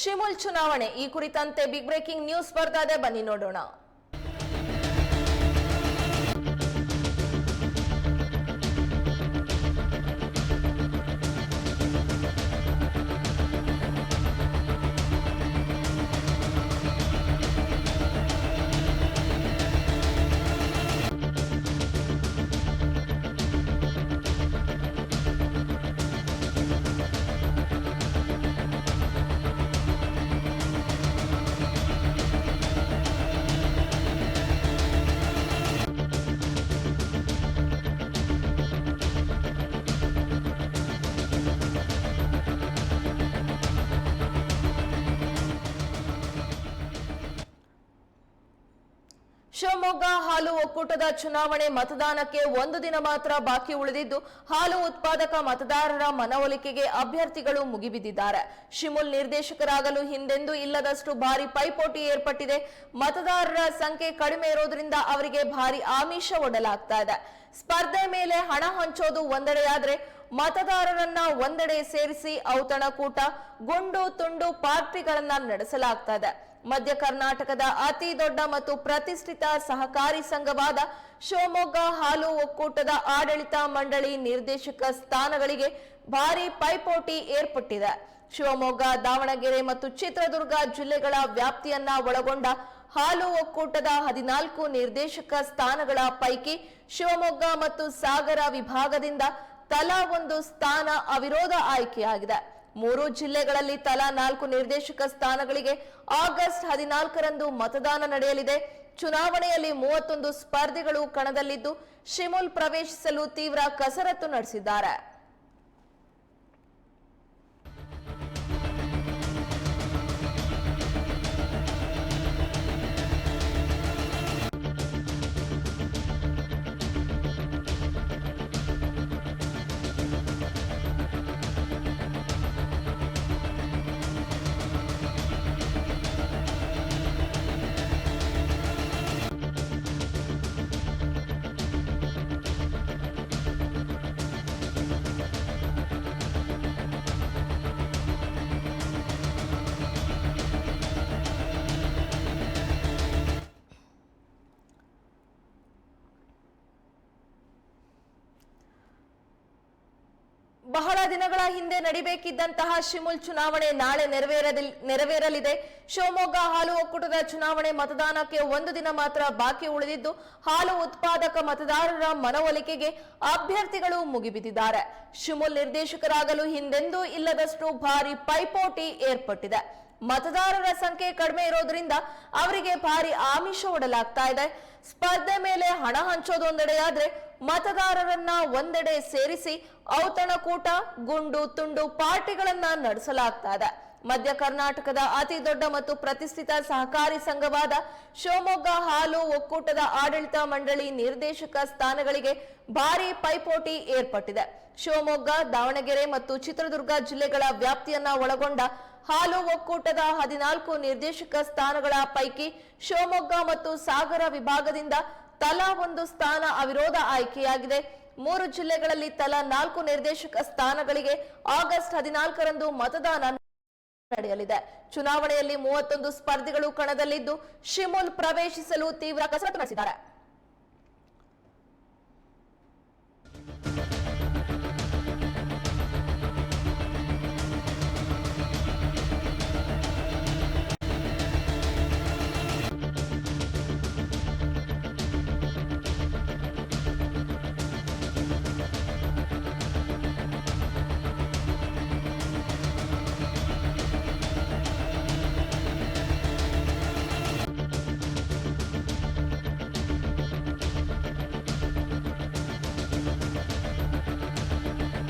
ಶಿಮುಲ್ ಚುನಾವಣೆ ಈ ಕುರಿತಂತೆ ಬಿಗ್ ಬ್ರೇಕಿಂಗ್ ನ್ಯೂಸ್ ಬರ್ತಾ ಬನ್ನಿ ನೋಡೋಣ. ಶಿವಮೊಗ್ಗ ಹಾಲು ಒಕ್ಕೂಟದ ಚುನಾವಣೆ ಮತದಾನಕ್ಕೆ ಒಂದು ದಿನ ಮಾತ್ರ ಬಾಕಿ ಉಳಿದಿದ್ದು, ಹಾಲು ಉತ್ಪಾದಕ ಮತದಾರರ ಮನವೊಲಿಕೆಗೆ ಅಭ್ಯರ್ಥಿಗಳು ಮುಗಿಬಿದ್ದಿದ್ದಾರೆ. ಶಿಮುಲ್ ನಿರ್ದೇಶಕರಾಗಲು ಹಿಂದೆಂದೂ ಇಲ್ಲದಷ್ಟು ಭಾರಿ ಪೈಪೋಟಿ ಏರ್ಪಟ್ಟಿದೆ. ಮತದಾರರ ಸಂಖ್ಯೆ ಕಡಿಮೆ ಇರೋದ್ರಿಂದ ಅವರಿಗೆ ಭಾರಿ ಆಮಿಷ ಒಡಲಾಗ್ತಾ ಇದೆ. ಸ್ಪರ್ಧೆ ಮೇಲೆ ಹಣ ಹಂಚೋದು ಒಂದೆಡೆಯಾದ್ರೆ ಮತದಾರರನ್ನ ಒಂದೆಡೆ ಸೇರಿಸಿ ಔತಣಕೂಟ ಗುಂಡು ತುಂಡು ಪಾರ್ಟಿಗಳನ್ನ ನಡೆಸಲಾಗ್ತಾ ಇದೆ. ಮಧ್ಯ ಕರ್ನಾಟಕದ ಅತಿ ದೊಡ್ಡ ಮತ್ತು ಪ್ರತಿಷ್ಠಿತ ಸಹಕಾರಿ ಸಂಘವಾದ ಶಿವಮೊಗ್ಗ ಹಾಲು ಒಕ್ಕೂಟದ ಆಡಳಿತ ಮಂಡಳಿ ನಿರ್ದೇಶಕ ಸ್ಥಾನಗಳಿಗೆ ಭಾರಿ ಪೈಪೋಟಿ ಏರ್ಪಟ್ಟಿದೆ. ಶಿವಮೊಗ್ಗ, ದಾವಣಗೆರೆ ಮತ್ತು ಚಿತ್ರದುರ್ಗ ಜಿಲ್ಲೆಗಳ ವ್ಯಾಪ್ತಿಯನ್ನ ಒಳಗೊಂಡ ಹಾಲು ಒಕ್ಕೂಟದ ಹದಿನಾಲ್ಕು ನಿರ್ದೇಶಕ ಸ್ಥಾನಗಳ ಪೈಕಿ ಶಿವಮೊಗ್ಗ ಮತ್ತು ಸಾಗರ ವಿಭಾಗದಿಂದ ತಲಾ ಒಂದು ಸ್ಥಾನ ಅವಿರೋಧ ಆಯ್ಕೆಯಾಗಿದೆ. ಮೂರು ಜಿಲ್ಲೆಗಳಲ್ಲಿ ತಲಾ ನಾಲ್ಕು ನಿರ್ದೇಶಕ ಸ್ಥಾನಗಳಿಗೆ ಆಗಸ್ಟ್ ಹದಿನಾಲ್ಕರಂದು ಮತದಾನ ನಡೆಯಲಿದೆ. ಚುನಾವಣೆಯಲ್ಲಿ ಮೂವತ್ತೊಂದು ಸ್ಪರ್ಧಿಗಳು ಕಣದಲ್ಲಿದ್ದು, ಶಿಮುಲ್ ಪ್ರವೇಶಿಸಲು ತೀವ್ರ ಕಸರತ್ತು ನಡೆಸಿದ್ದಾರೆ. ಬಹಳ ದಿನಗಳ ಹಿಂದೆ ನಡಿಬೇಕಿದ್ದಂತಹ ಶಿಮುಲ್ ಚುನಾವಣೆ ನಾಳೆ ನೆರವೇರಲಿ ನೆರವೇರಲಿದೆ. ಶಿವಮೊಗ್ಗ ಹಾಲು ಒಕ್ಕೂಟದ ಚುನಾವಣೆ ಮತದಾನಕ್ಕೆ ಒಂದು ದಿನ ಮಾತ್ರ ಬಾಕಿ ಉಳಿದಿದ್ದು, ಹಾಲು ಉತ್ಪಾದಕ ಮತದಾರರ ಮನವೊಲಿಕೆಗೆ ಅಭ್ಯರ್ಥಿಗಳು ಮುಗಿಬಿದ್ದಿದ್ದಾರೆ. ಶಿಮುಲ್ ನಿರ್ದೇಶಕರಾಗಲು ಹಿಂದೆಂದೂ ಇಲ್ಲದಷ್ಟು ಭಾರಿ ಪೈಪೋಟಿ ಏರ್ಪಟ್ಟಿದೆ. ಮತದಾರರ ಸಂಖ್ಯೆ ಕಡಿಮೆ ಇರೋದ್ರಿಂದ ಅವರಿಗೆ ಭಾರಿ ಆಮಿಷ ಒಡಲಾಗ್ತಾ ಇದೆ. ಸ್ಪರ್ಧೆ ಮೇಲೆ ಹಣ ಹಂಚೋದೊಂದೆಡೆಯಾದ್ರೆ ಮತದಾರರನ್ನ ಒಂದೆಡೆ ಸೇರಿಸಿ ಔತಣಕೂಟ ಗುಂಡು ತುಂಡು ಪಾರ್ಟಿಗಳನ್ನ ನಡೆಸಲಾಗ್ತಾ ಇದೆ ಮಧ್ಯ ಕರ್ನಾಟಕದ ಅತಿ ದೊಡ್ಡ ಮತ್ತು ಪ್ರತಿಷ್ಠಿತ ಸಹಕಾರಿ ಸಂಘವಾದ ಶಿವಮೊಗ್ಗ ಹಾಲು ಒಕ್ಕೂಟದ ಆಡಳಿತ ಮಂಡಳಿ ನಿರ್ದೇಶಕ ಸ್ಥಾನಗಳಿಗೆ ಭಾರಿ ಪೈಪೋಟಿ ಏರ್ಪಟ್ಟಿದೆ. ಶಿವಮೊಗ್ಗ, ದಾವಣಗೆರೆ ಮತ್ತು ಚಿತ್ರದುರ್ಗ ಜಿಲ್ಲೆಗಳ ವ್ಯಾಪ್ತಿಯನ್ನ ಒಳಗೊಂಡ ಹಾಲು ಒಕ್ಕೂಟದ ಹದಿನಾಲ್ಕು ನಿರ್ದೇಶಕ ಸ್ಥಾನಗಳ ಪೈಕಿ ಶಿವಮೊಗ್ಗ ಮತ್ತು ಸಾಗರ ವಿಭಾಗದಿಂದ ತಲಾ ಒಂದು ಸ್ಥಾನ ಅವಿರೋಧ ಆಯ್ಕೆಯಾಗಿದೆ. ಮೂರು ಜಿಲ್ಲೆಗಳಲ್ಲಿ ತಲಾ ನಾಲ್ಕು ನಿರ್ದೇಶಕ ಸ್ಥಾನಗಳಿಗೆ ಆಗಸ್ಟ್ ಹದಿನಾಲ್ಕರಂದು ಮತದಾನ ನಡೆಯಲಿದೆ. ಚುನಾವಣೆಯಲ್ಲಿ ಮೂವತ್ತೊಂದು ಸ್ಪರ್ಧಿಗಳು ಕಣದಲ್ಲಿದ್ದು, ಶಿಮುಲ್ ಪ್ರವೇಶಿಸಲು ತೀವ್ರ ಕಸರತ್ತು ನಡೆಸಿದ್ದಾರೆ.